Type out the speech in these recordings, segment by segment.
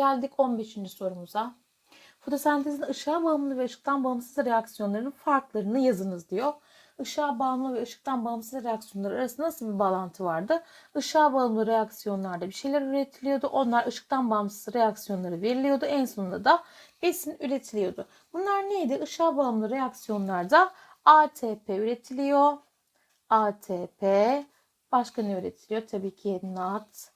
Geldik 15. sorumuza. Fotosentezin ışığa bağımlı ve ışıktan bağımsız reaksiyonlarının farklarını yazınız diyor. Işığa bağımlı ve ışıktan bağımsız reaksiyonlar arasında nasıl bir bağlantı vardı? Işığa bağımlı reaksiyonlarda bir şeyler üretiliyordu. Onlar ışıktan bağımsız reaksiyonları veriliyordu. En sonunda da besin üretiliyordu. Bunlar neydi? Işığa bağımlı reaksiyonlarda ATP üretiliyor. ATP. Başka ne üretiliyor? Tabii ki NAT.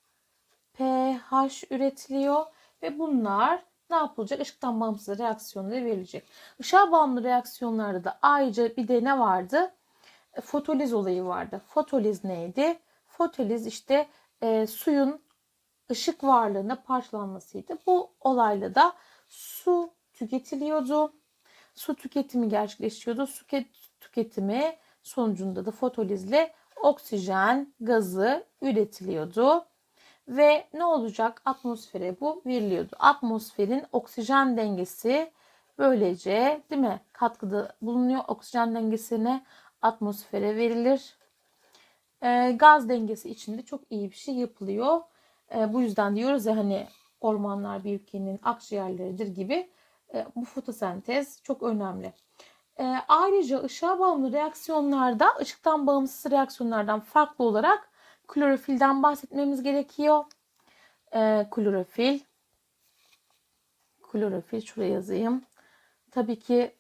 pH üretiliyor ve bunlar ne yapılacak? Işıktan bağımsız reaksiyonları verilecek. Işığa bağımlı reaksiyonlarda da ayrıca bir de ne vardı? E, Fotoliz olayı vardı. Fotoliz neydi? Fotoliz işte e, suyun ışık varlığına parçalanmasıydı. Bu olayla da su tüketiliyordu. Su tüketimi gerçekleşiyordu. Su ke- tüketimi sonucunda da fotolizle oksijen gazı üretiliyordu. Ve ne olacak? Atmosfere bu veriliyordu. Atmosferin oksijen dengesi böylece değil mi? Katkıda bulunuyor. Oksijen dengesine atmosfere verilir. Ee, gaz dengesi içinde çok iyi bir şey yapılıyor. Ee, bu yüzden diyoruz ya hani ormanlar bir ülkenin akciğerleridir gibi. Ee, bu fotosentez çok önemli. Ee, ayrıca ışığa bağımlı reaksiyonlarda ışıktan bağımsız reaksiyonlardan farklı olarak klorofilden bahsetmemiz gerekiyor. Ee, klorofil. Klorofil şuraya yazayım. Tabii ki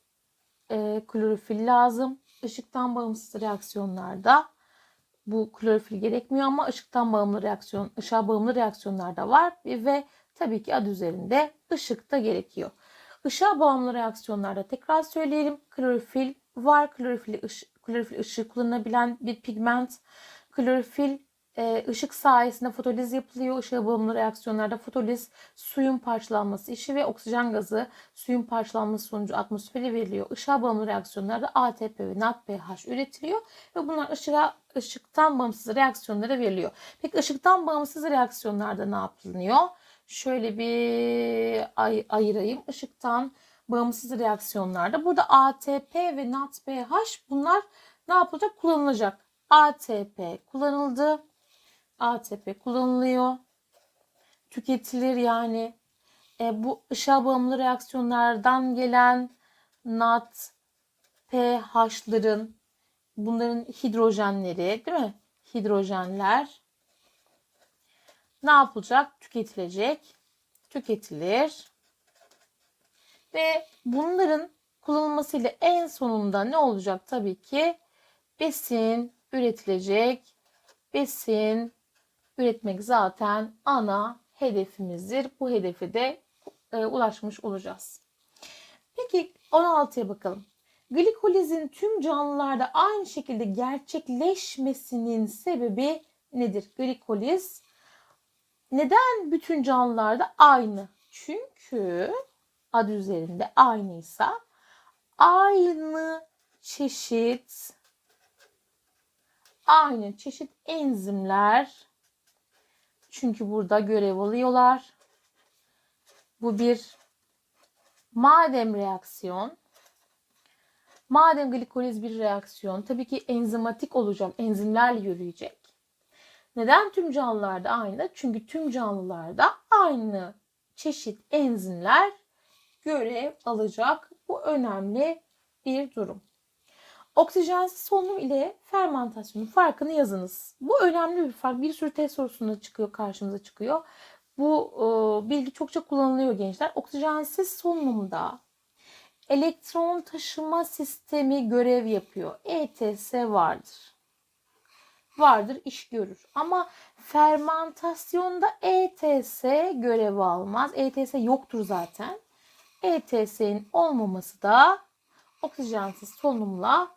e, klorofil lazım. Işıktan bağımsız reaksiyonlarda bu klorofil gerekmiyor ama ışıktan bağımlı reaksiyon, ışığa bağımlı reaksiyonlarda var ve tabii ki adı üzerinde ışık da gerekiyor. Işığa bağımlı reaksiyonlarda tekrar söyleyelim. Klorofil var. Klorofil, ışık, klorofil ışığı kullanabilen bir pigment. Klorofil e, ışık sayesinde fotoliz yapılıyor. Işığa bağımlı reaksiyonlarda fotoliz suyun parçalanması işi ve oksijen gazı suyun parçalanması sonucu atmosfere veriliyor. Işığa bağımlı reaksiyonlarda ATP ve NADPH üretiliyor ve bunlar ışığa, ışıktan bağımsız reaksiyonlara veriliyor. Peki ışıktan bağımsız reaksiyonlarda ne yapılıyor? Şöyle bir ay, ayırayım. Işıktan bağımsız reaksiyonlarda burada ATP ve NADPH bunlar ne yapılacak? Kullanılacak. ATP kullanıldı. ATP kullanılıyor. Tüketilir yani. E, bu ışığa bağımlı reaksiyonlardan gelen NAT, pH'ların bunların hidrojenleri değil mi? Hidrojenler ne yapılacak? Tüketilecek. Tüketilir. Ve bunların kullanılmasıyla en sonunda ne olacak? Tabii ki besin üretilecek. Besin üretmek zaten ana hedefimizdir. Bu hedefe de e, ulaşmış olacağız. Peki 16'ya bakalım. Glikolizin tüm canlılarda aynı şekilde gerçekleşmesinin sebebi nedir? Glikoliz neden bütün canlılarda aynı? Çünkü adı üzerinde aynıysa aynı çeşit aynı çeşit enzimler çünkü burada görev alıyorlar. Bu bir madem reaksiyon madem glikoliz bir reaksiyon tabii ki enzimatik olacak. Enzimlerle yürüyecek. Neden tüm canlılarda aynı? Çünkü tüm canlılarda aynı çeşit enzimler görev alacak. Bu önemli bir durum. Oksijensiz solunum ile fermentasyonun farkını yazınız. Bu önemli bir fark. Bir sürü test sorusunda çıkıyor, karşımıza çıkıyor. Bu e, bilgi çokça kullanılıyor gençler. Oksijensiz solunumda elektron taşıma sistemi görev yapıyor. ETS vardır. Vardır, iş görür. Ama fermentasyonda ETS görev almaz. ETS yoktur zaten. ETS'nin olmaması da oksijensiz solunumla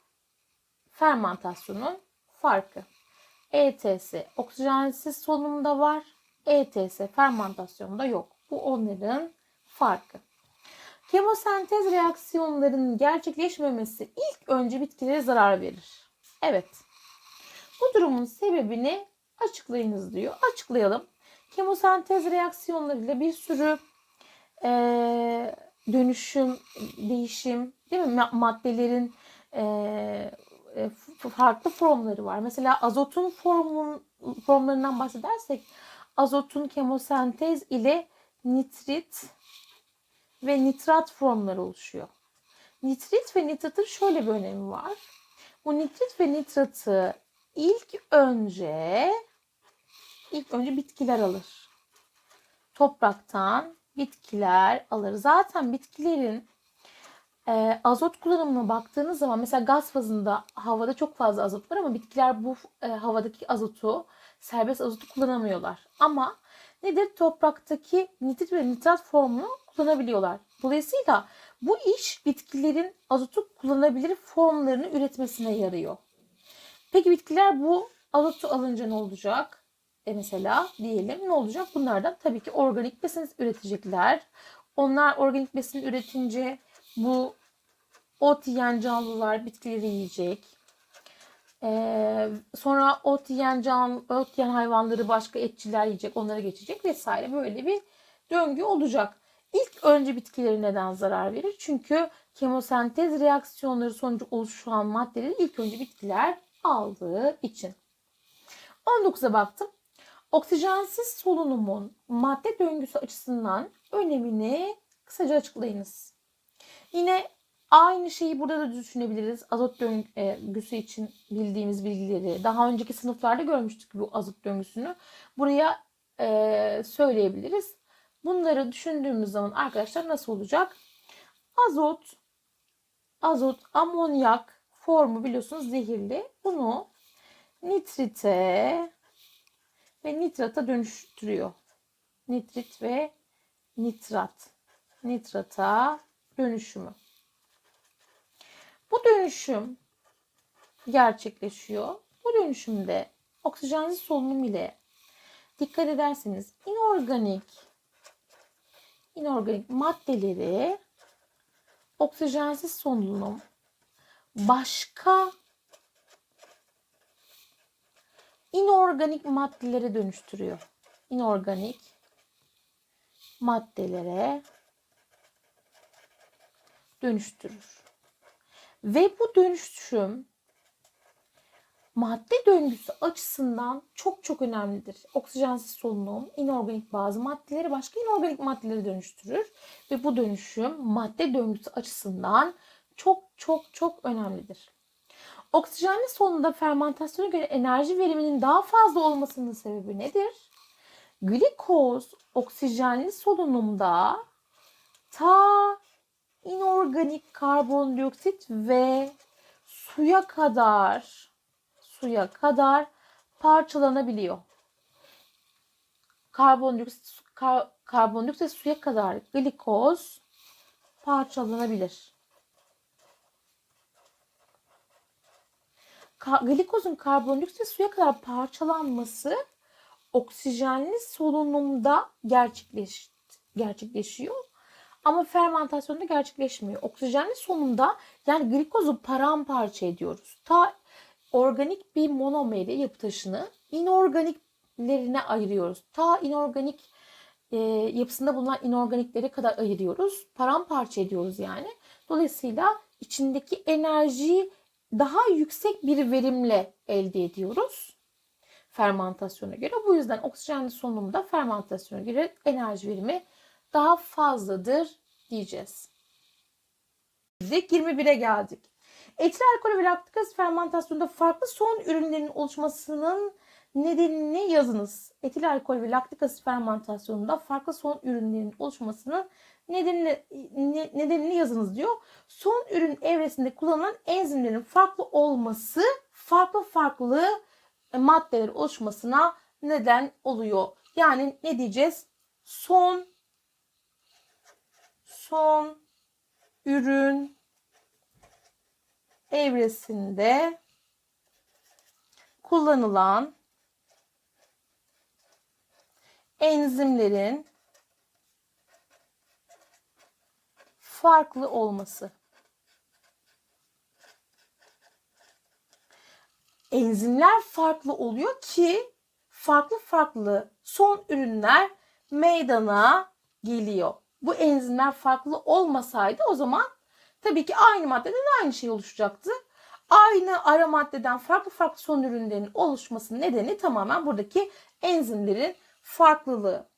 fermentasyonun farkı. ETS oksijensiz solunumda var. ETS fermentasyonda yok. Bu onların farkı. Kemosentez reaksiyonlarının gerçekleşmemesi ilk önce bitkilere zarar verir. Evet. Bu durumun sebebini açıklayınız diyor. Açıklayalım. Kemosentez reaksiyonlarıyla bir sürü e, dönüşüm, değişim, değil mi? Maddelerin e, farklı formları var. Mesela azotun formun, formlarından bahsedersek azotun kemosentez ile nitrit ve nitrat formları oluşuyor. Nitrit ve nitratın şöyle bir önemi var. Bu nitrit ve nitratı ilk önce ilk önce bitkiler alır. Topraktan bitkiler alır. Zaten bitkilerin e, azot kullanımına baktığınız zaman mesela gaz fazında havada çok fazla azot var ama bitkiler bu e, havadaki azotu serbest azotu kullanamıyorlar. Ama nedir? Topraktaki nitrit ve nitrat formunu kullanabiliyorlar. Dolayısıyla bu iş bitkilerin azotu kullanabilir formlarını üretmesine yarıyor. Peki bitkiler bu azotu alınca ne olacak? E mesela diyelim ne olacak? Bunlardan tabii ki organik besin üretecekler. Onlar organik besin üretince bu ot yiyen canlılar bitkileri yiyecek. Ee, sonra ot yiyen can, ot yiyen hayvanları başka etçiler yiyecek, onlara geçecek vesaire böyle bir döngü olacak. İlk önce bitkileri neden zarar verir? Çünkü kemosentez reaksiyonları sonucu oluşan maddeleri ilk önce bitkiler aldığı için. 19'a baktım. Oksijensiz solunumun madde döngüsü açısından önemini kısaca açıklayınız. Yine aynı şeyi burada da düşünebiliriz. Azot döngüsü için bildiğimiz bilgileri. Daha önceki sınıflarda görmüştük bu azot döngüsünü. Buraya e, söyleyebiliriz. Bunları düşündüğümüz zaman arkadaşlar nasıl olacak? Azot, azot, amonyak formu biliyorsunuz zehirli. Bunu nitrite ve nitrata dönüştürüyor. Nitrit ve nitrat. Nitrata dönüşümü. Bu dönüşüm gerçekleşiyor. Bu dönüşümde oksijensiz solunum ile dikkat ederseniz inorganik inorganik maddeleri oksijensiz solunum başka inorganik maddelere dönüştürüyor. İnorganik maddelere dönüştürür. Ve bu dönüşüm madde döngüsü açısından çok çok önemlidir. Oksijensiz solunum inorganik bazı maddeleri başka inorganik maddelere dönüştürür ve bu dönüşüm madde döngüsü açısından çok çok çok önemlidir. Oksijenli solunumda fermentasyona göre enerji veriminin daha fazla olmasının sebebi nedir? Glikoz oksijenli solunumda ta inorganik karbondioksit ve suya kadar suya kadar parçalanabiliyor. Karbondioksit kar, karbondioksit suya kadar glikoz parçalanabilir. Ka glikozun karbondioksit suya kadar parçalanması oksijenli solunumda gerçekleş gerçekleşiyor. Ama fermentasyonda gerçekleşmiyor. Oksijenli solunumda yani glikozu paramparça ediyoruz. Ta organik bir monomeri yapı taşını inorganiklerine ayırıyoruz. Ta inorganik e, yapısında bulunan inorganiklere kadar ayırıyoruz. Paramparça ediyoruz yani. Dolayısıyla içindeki enerjiyi daha yüksek bir verimle elde ediyoruz fermentasyona göre. Bu yüzden oksijenli solunumda fermentasyona göre enerji verimi daha fazladır diyeceğiz. 21'e geldik. Etil alkol ve laktik asit fermentasyonda farklı son ürünlerin oluşmasının nedenini yazınız. Etil alkol ve laktik asit fermentasyonunda farklı son ürünlerin oluşmasının nedenini, nedenini yazınız diyor. Son ürün evresinde kullanılan enzimlerin farklı olması farklı farklı maddeler oluşmasına neden oluyor. Yani ne diyeceğiz? Son son ürün evresinde kullanılan enzimlerin farklı olması. Enzimler farklı oluyor ki farklı farklı son ürünler meydana geliyor. Bu enzimler farklı olmasaydı o zaman tabii ki aynı maddeden aynı şey oluşacaktı. Aynı ara maddeden farklı farklı son ürünlerin oluşmasının nedeni tamamen buradaki enzimlerin farklılığı.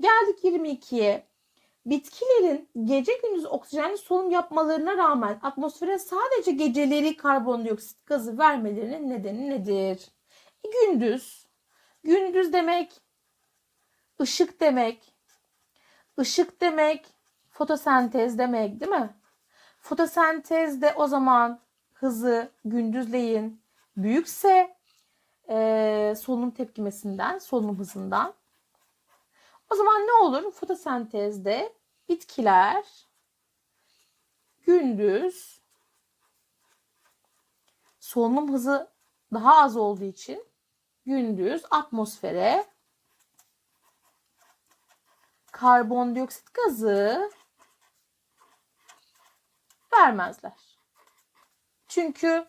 Geldik 22'ye. Bitkilerin gece gündüz oksijenli solunum yapmalarına rağmen atmosfere sadece geceleri karbondioksit gazı vermelerinin nedeni nedir? Gündüz. Gündüz demek ışık demek. Işık demek fotosentez demek değil mi? Fotosentezde o zaman hızı gündüzleyin büyükse e, solunum tepkimesinden, solunum hızından o zaman ne olur? Fotosentezde bitkiler gündüz solunum hızı daha az olduğu için gündüz atmosfere karbondioksit gazı vermezler. Çünkü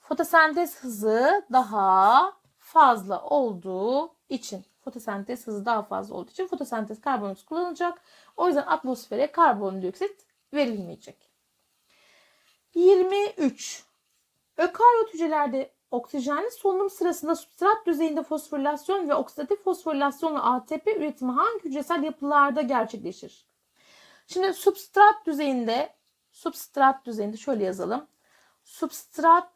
fotosentez hızı daha fazla olduğu için fotosentez hızı daha fazla olduğu için fotosentez karbondioksit kullanılacak. O yüzden atmosfere karbondioksit verilmeyecek. 23. Ökaryot hücrelerde oksijenli solunum sırasında substrat düzeyinde fosforilasyon ve oksidatif fosforilasyonla ATP üretimi hangi hücresel yapılarda gerçekleşir? Şimdi substrat düzeyinde substrat düzeyinde şöyle yazalım. Substrat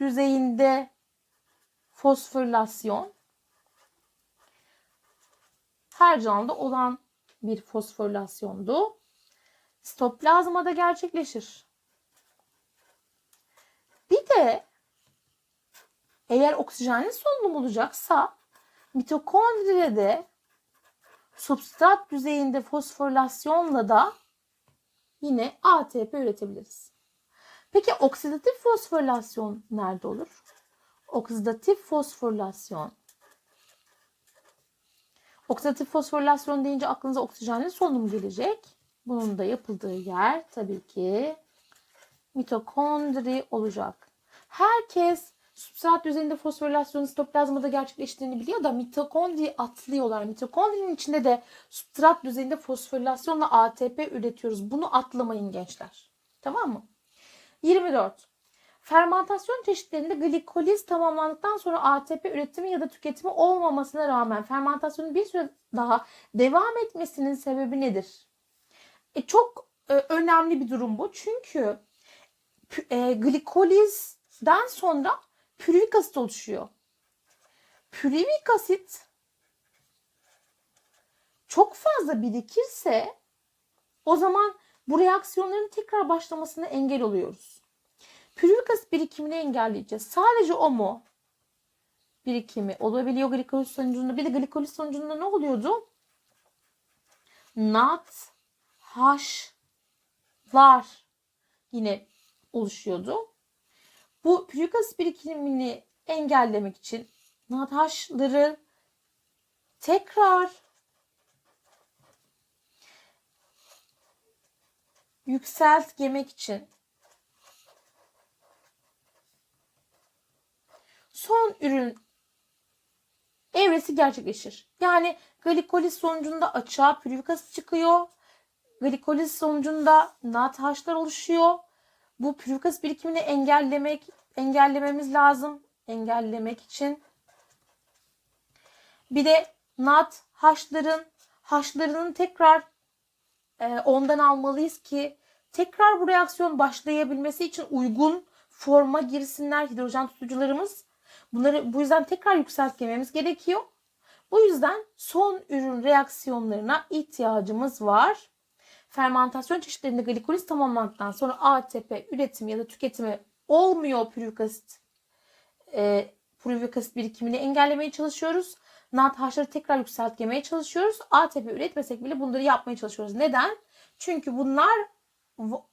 düzeyinde fosforilasyon her canlıda olan bir fosforilasyondu. Stoplazmada gerçekleşir. Bir de eğer oksijenli solunum olacaksa mitokondride de substrat düzeyinde fosforilasyonla da yine ATP üretebiliriz. Peki oksidatif fosforilasyon nerede olur? Oksidatif fosforilasyon Oksidatif fosforilasyon deyince aklınıza oksijenli solunum gelecek. Bunun da yapıldığı yer tabii ki mitokondri olacak. Herkes substrat düzeyinde fosforilasyonun sitoplazmada gerçekleştiğini biliyor da mitokondri atlıyorlar. Mitokondrinin içinde de substrat düzeyinde fosforilasyonla ATP üretiyoruz. Bunu atlamayın gençler. Tamam mı? 24. Fermantasyon çeşitlerinde glikoliz tamamlandıktan sonra ATP üretimi ya da tüketimi olmamasına rağmen fermentasyonun bir süre daha devam etmesinin sebebi nedir? E, çok e, önemli bir durum bu. Çünkü e, glikolizden sonra pürüvik asit oluşuyor. Pürüvik asit çok fazla birikirse o zaman bu reaksiyonların tekrar başlamasına engel oluyoruz. Pürüvik asit birikimini engelleyeceğiz. Sadece o mu? Birikimi olabiliyor glikoliz sonucunda. Bir de glikoliz sonucunda ne oluyordu? NAT H'lar yine oluşuyordu. Bu asit birikimini engellemek için NADH'ları tekrar yükseltmek için son ürün evresi gerçekleşir. Yani glikoliz sonucunda açığa pürüvik çıkıyor. Glikoliz sonucunda NADH'lar oluşuyor. Bu pürüvik asit birikimini engellemek engellememiz lazım. Engellemek için. Bir de NADH'ların H'larının tekrar e, ondan almalıyız ki tekrar bu reaksiyon başlayabilmesi için uygun forma girsinler hidrojen tutucularımız. Bunları bu yüzden tekrar yükseltmemiz gerekiyor. Bu yüzden son ürün reaksiyonlarına ihtiyacımız var. Fermantasyon çeşitlerinde glikoliz tamamlandıktan sonra ATP üretimi ya da tüketimi olmuyor pürüvik asit. E, pürüvik birikimini engellemeye çalışıyoruz. NADH'ları tekrar yükseltmeye çalışıyoruz. ATP üretmesek bile bunları yapmaya çalışıyoruz. Neden? Çünkü bunlar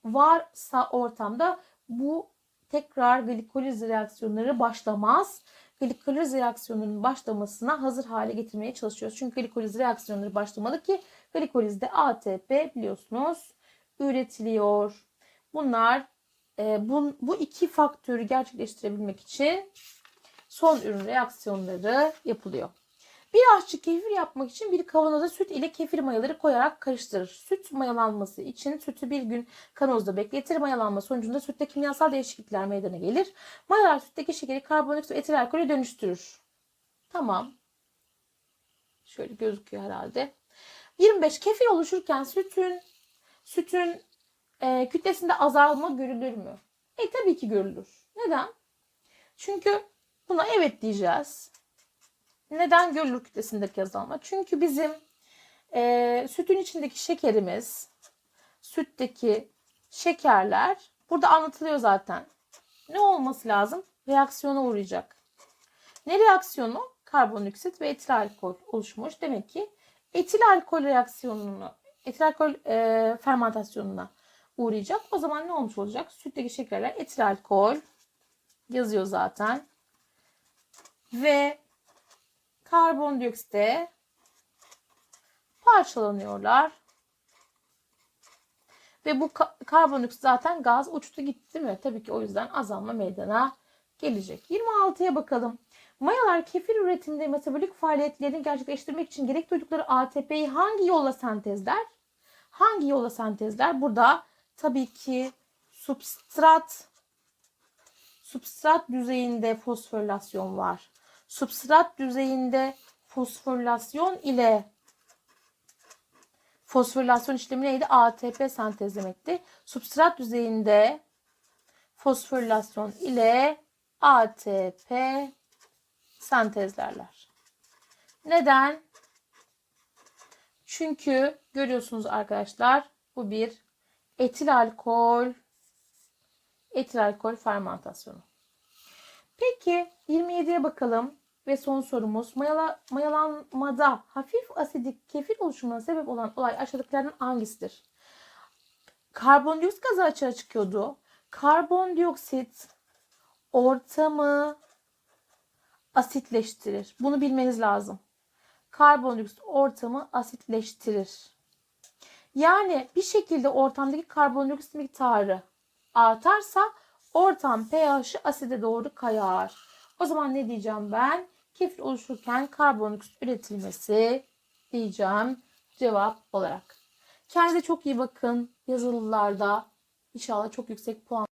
varsa ortamda bu tekrar glikoliz reaksiyonları başlamaz. Glikoliz reaksiyonunun başlamasına hazır hale getirmeye çalışıyoruz. Çünkü glikoliz reaksiyonları başlamalı ki glikolizde ATP biliyorsunuz üretiliyor. Bunlar e, bu, bu iki faktörü gerçekleştirebilmek için son ürün reaksiyonları yapılıyor. Bir aşçı kefir yapmak için bir kavanoza süt ile kefir mayaları koyarak karıştırır. Süt mayalanması için sütü bir gün kavanozda bekletir. Mayalanma sonucunda sütte kimyasal değişiklikler meydana gelir. Mayalar sütteki şekeri karbondioksit ve etil alkolü dönüştürür. Tamam. Şöyle gözüküyor herhalde. 25 kefir oluşurken sütün sütün e, kütlesinde azalma görülür mü? E tabii ki görülür. Neden? Çünkü buna evet diyeceğiz. Neden görülür kütlesindeki azalma? Çünkü bizim e, sütün içindeki şekerimiz, sütteki şekerler burada anlatılıyor zaten. Ne olması lazım? Reaksiyona uğrayacak. Ne reaksiyonu? Karbondioksit ve etil alkol oluşmuş. Demek ki etil alkol reaksiyonunu, etil alkol e, fermentasyonuna uğrayacak. O zaman ne olmuş olacak? Sütteki şekerler etil alkol yazıyor zaten. Ve karbondioksite parçalanıyorlar. Ve bu ka- karbondioksit zaten gaz uçtu gitti mi? Tabii ki o yüzden azalma meydana gelecek. 26'ya bakalım. Mayalar kefir üretiminde metabolik faaliyetlerini gerçekleştirmek için gerek duydukları ATP'yi hangi yolla sentezler? Hangi yolla sentezler? Burada tabii ki substrat substrat düzeyinde fosforilasyon var. Substrat düzeyinde fosforilasyon ile fosforilasyon işlemi neydi? ATP sentezlemekti. Substrat düzeyinde fosforilasyon ile ATP sentezlerler. Neden? Çünkü görüyorsunuz arkadaşlar bu bir etil alkol etil alkol fermentasyonu. Peki 27'ye bakalım ve son sorumuz mayala, mayalanmada hafif asidik kefir oluşumuna sebep olan olay aşağıdakilerden hangisidir? Karbondioksit gazı açığa çıkıyordu. Karbondioksit ortamı asitleştirir. Bunu bilmeniz lazım. Karbondioksit ortamı asitleştirir. Yani bir şekilde ortamdaki karbondioksit miktarı artarsa ortam pH'i aside doğru kayar. O zaman ne diyeceğim ben? Kefir oluşurken karbondioksit üretilmesi diyeceğim cevap olarak. Kendinize çok iyi bakın yazılılarda. İnşallah çok yüksek puan